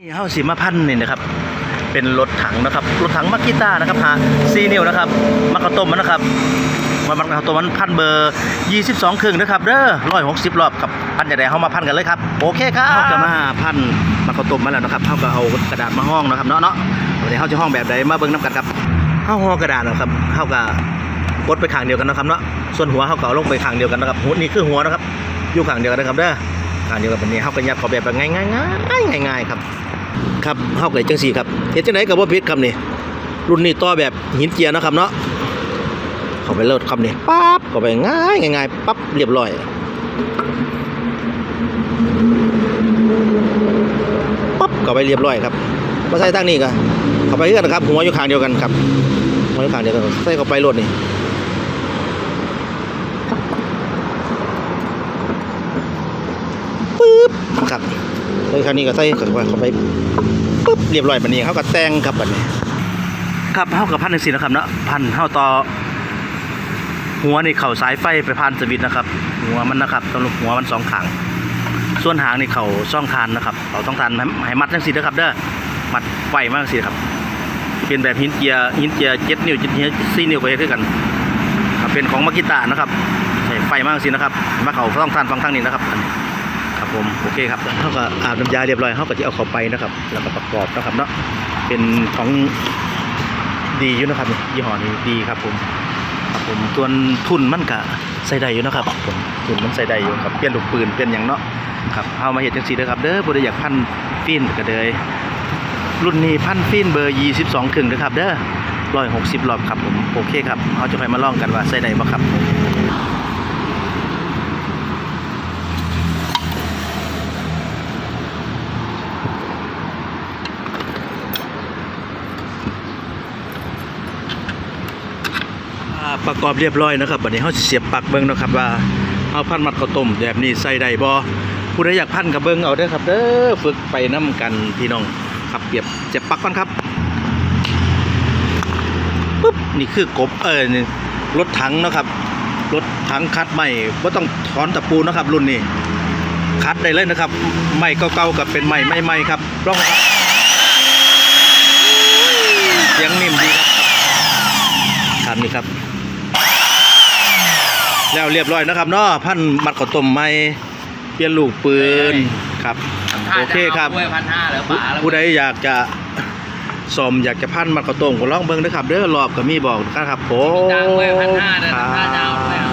นี่เฮาสิมาพันนี่นะครับ เป็นรถถังนะครับ รถถังมักกิต้านะครับหาซีนิวนะครับมักข้าวต้มมันนะครับ มามักข้าต้มมันพันเบอร์ 22ครึ่งนะครับเด้อ160รอบครับพันจะได้เฮามาพันกันเลยครับ โอเคครับเฮาก็มาพันมักข้าวต้มมาแล้วนะครับเฮาก็เอากระดาษมาห้องนะครับเนาะเนาะวันนี้เฮาจะห้องแบบใดมาเบิ่งนํกันครับเฮาห่อกระดาษนะครับเฮาก็กดไปข้างเดียวกันนะครับเนาะ ส่วนหัวเฮาก็เอาลงไปข้างเดียวกันนะครับหัวนี่คือหัวนะครับ อยู่ข้างเดียวกันนะครับเด้อ ข้างเดียวกับบนี้เฮาก็ยัดเข้าแบบง่ายๆง่ายๆง่ายๆครับ ครับเฮาก็จังซี่ครับเฮ็ดจังไดก็บ่ผิดครับนี่รุ่นนี้ต่อแบบหินเจียนะครับเนาะเข้าไปเลิศครับนี่ปั๊บเข้าไปง่ายง่ายๆปั๊บเรียบร้อยปั๊บเข้าไปเรียบร้อยครับมาใส่ตั้งนี้ก็เข้าไปเรื่อนนะครับหัวอยู่ข้างเดียวกันครับหัวอยู่ข้างเดียวกันใส่เข้าไปรถนี่ ปึ๊บ ครับเลยคราวนี้ก็ใส่เข้าไปเข้าไปปึ๊บเรียบร้อยบัดนี้เขาก็แต่งครับบัดนี้ ครับเฮากับพันหนึ่งสี่นะครับเนาะพันเฮาต่อ หัวนี่เข่าสายไฟไปพันสวิตช์นะครับ หัวมันนะครับตรงหัวมันสองขางส่วนหางนี่เข่าช่องทานนะครับเข่าช่องทานให้ให้มัดทั้งสี่นะครับเด้อมัดไฟมากสิครับ เป็นแบบหินเจียหินเจียเจ็ดนิ้วเจ็ดนิ้วสี่นิ้วไปด้วยกันเป็นของมากิตานะครับใส่ไฟมากสินะครับมาเข่าช่องทานฟังทางนี้นะครับ ครับผมโอเคครับเขาก็อาบน้ำยาเรียบร้อยเขาก็จะเอาเข้าไปนะครับแล้วก็ประกอบนะครับเนาะเป็นของดีอยู่นะครับยี่ห้อนี้ดีครับผมครับผมส่วนทุนมันก็ใส่ได้อยู่นะครับผมทุนมันใส่ได้อยู่ครับเปลี่ยนลูกปืนเปลี่ยนอย่างเนาะครับเอามาเห็นจังสีเด้อครับเด้อผู้ใดอยากพันฟินก็เลยรุ่นนี้พันฟินเบอร์22ครึ่งนะครับเด้อ160รอบครับผมโอเคครับเขาจะไปมาลองกันว่าใส่ได้บ่ครับ ประกอบเรียบร้อยนะครับวันนี้เขาเสียบปลักเบิ้งนะครับว่าเอาพันมัดข้าวต้มแบบนี้ใส่ได้บ่ผู้ใดอยากพันกับเบิ้งเอาเด้อครับเด้อฝึกไปน้กันพี่น้องครับเปรียบเสียบปลักก่อนครับปุ๊บนี่คือกบเออรถถังนะครับรถถังคัดใหม่บ่าต้องถอนตะปูนะครับ รุ่นนี้คัดได้เลยนะครับใหม่เก่าๆกับเป็นใหม่ใหม่ๆครับลองครับเสียงนิ่มดีครับครับนี่ครับ แล้วเรียบร้อยนะครับเนาะพันมัดข้าวต้มไม้เปลี่ยนลูกปืนครับ โอเคครับด้วยพันห้าแล้วป๋าแล้วผู้ใดอยากจะสมอยากจะพันมัดข้าวต้มก็ลองเบิ่งนะครับเด้อรอบก็มีบอกนะครับผมจ้างด้วยพันห้าเลยครัพันห้าดาวด้วยบ